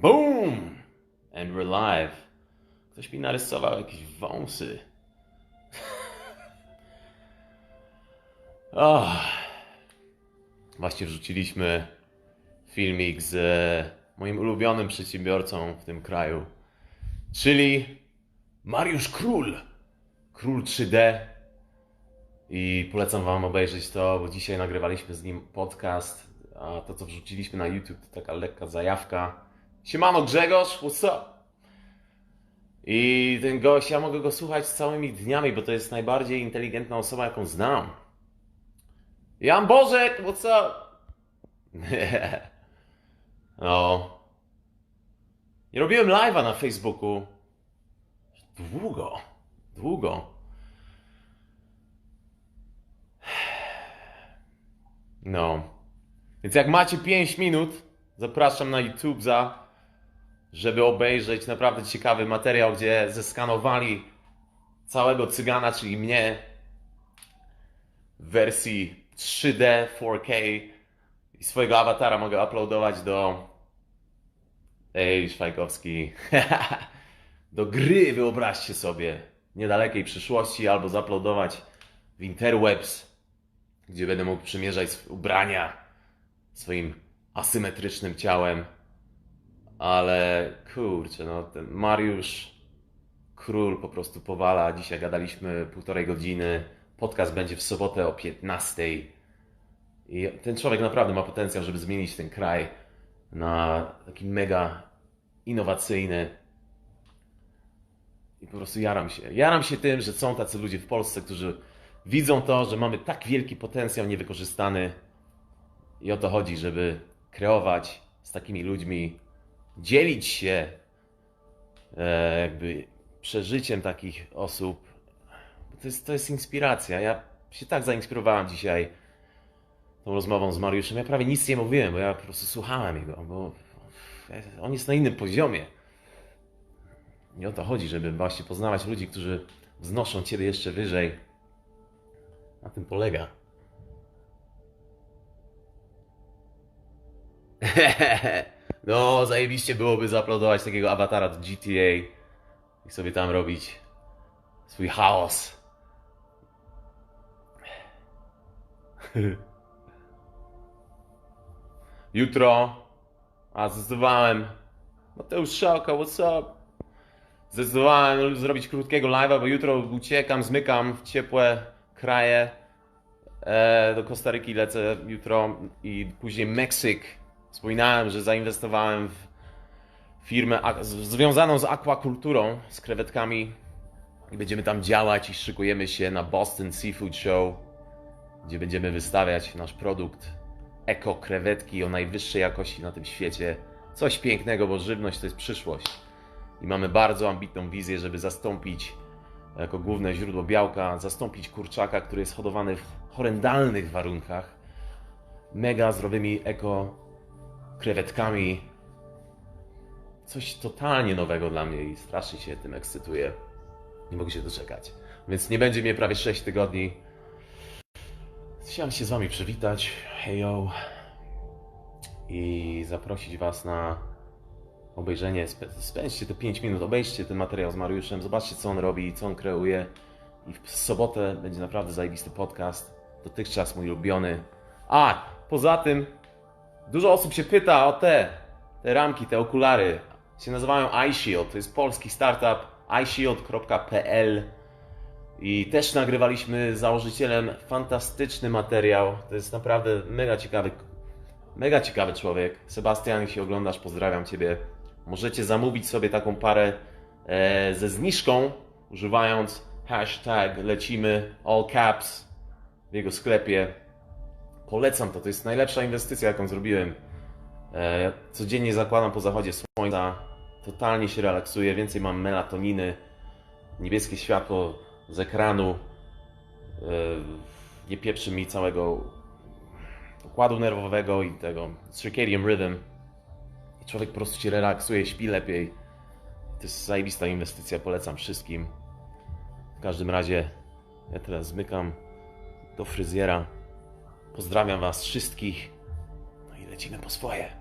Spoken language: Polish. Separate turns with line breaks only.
Boom! And we're live. Ktoś mi narysował jakieś wąsy. Oh. Właśnie wrzuciliśmy filmik z e, moim ulubionym przedsiębiorcą w tym kraju, czyli Mariusz Król. Król 3D. I polecam Wam obejrzeć to, bo dzisiaj nagrywaliśmy z nim podcast, a to co wrzuciliśmy na YouTube to taka lekka zajawka. Siemano Grzegorz, what's up? I ten gość, ja mogę go słuchać całymi dniami, bo to jest najbardziej inteligentna osoba, jaką znam. Jan Bożek, what's up? no. Nie robiłem live'a na Facebooku. Długo, długo. No. Więc jak macie 5 minut, zapraszam na YouTube za, żeby obejrzeć naprawdę ciekawy materiał, gdzie zeskanowali całego cygana, czyli mnie w wersji 3D, 4K i swojego awatara mogę uploadować do Ej, Szwajkowski. do gry, wyobraźcie sobie, niedalekiej przyszłości, albo zaploadować w interwebs, gdzie będę mógł przymierzać ubrania swoim asymetrycznym ciałem. Ale kurczę, no ten Mariusz Król po prostu powala. Dzisiaj gadaliśmy półtorej godziny. Podcast będzie w sobotę o 15. I ten człowiek naprawdę ma potencjał, żeby zmienić ten kraj na taki mega innowacyjny. I po prostu jaram się. Jaram się tym, że są tacy ludzie w Polsce, którzy widzą to, że mamy tak wielki potencjał niewykorzystany. I o to chodzi, żeby kreować z takimi ludźmi, dzielić się e, jakby przeżyciem takich osób. To, jest, to jest inspiracja. Ja się tak zainspirowałem dzisiaj tą rozmową z Mariuszem. Ja prawie nic nie mówiłem, bo ja po prostu słuchałem jego, bo on jest na innym poziomie. I o to chodzi, żeby właśnie poznawać ludzi, którzy wznoszą Ciebie jeszcze wyżej. Na tym polega. No, zajebiście byłoby zaplodować takiego awatara do GTA i sobie tam robić swój chaos. Jutro, a zdecydowałem, Mateusz Szałka, what's up? Zdecydowałem zrobić krótkiego live'a, bo jutro uciekam, zmykam w ciepłe kraje. E, do Kostaryki lecę jutro i później Meksyk. Wspominałem, że zainwestowałem w firmę związaną z akwakulturą, z krewetkami. I będziemy tam działać i szykujemy się na Boston Seafood Show, gdzie będziemy wystawiać nasz produkt eko krewetki o najwyższej jakości na tym świecie. Coś pięknego, bo żywność to jest przyszłość. I mamy bardzo ambitną wizję, żeby zastąpić jako główne źródło białka, zastąpić kurczaka, który jest hodowany w horrendalnych warunkach, mega zdrowymi eko krewetkami. Coś totalnie nowego dla mnie i strasznie się tym ekscytuję. Nie mogę się doczekać. Więc nie będzie mnie prawie 6 tygodni. Chciałem się z Wami przywitać. Hejo. I zaprosić Was na obejrzenie. Spędźcie te 5 minut, obejrzcie ten materiał z Mariuszem, zobaczcie co on robi, co on kreuje. I w sobotę będzie naprawdę zajebisty podcast. Dotychczas mój ulubiony. A, poza tym, dużo osób się pyta o te, te ramki, te okulary. Się nazywają iShield. To jest polski startup iShield.pl. I też nagrywaliśmy z założycielem fantastyczny materiał. To jest naprawdę mega ciekawy, mega ciekawy człowiek. Sebastian, jeśli oglądasz, pozdrawiam Ciebie. Możecie zamówić sobie taką parę e, ze zniżką, używając hashtag lecimy all caps w jego sklepie. Polecam to, to jest najlepsza inwestycja, jaką zrobiłem. E, ja codziennie zakładam po zachodzie słońca, totalnie się relaksuję, więcej mam melatoniny, niebieskie światło z ekranu e, nie pieprzy mi całego układu nerwowego i tego circadian rhythm. I człowiek po prostu się relaksuje, śpi lepiej. To jest zajebista inwestycja, polecam wszystkim. W każdym razie ja teraz zmykam do fryzjera. Pozdrawiam Was wszystkich. No i lecimy po swoje.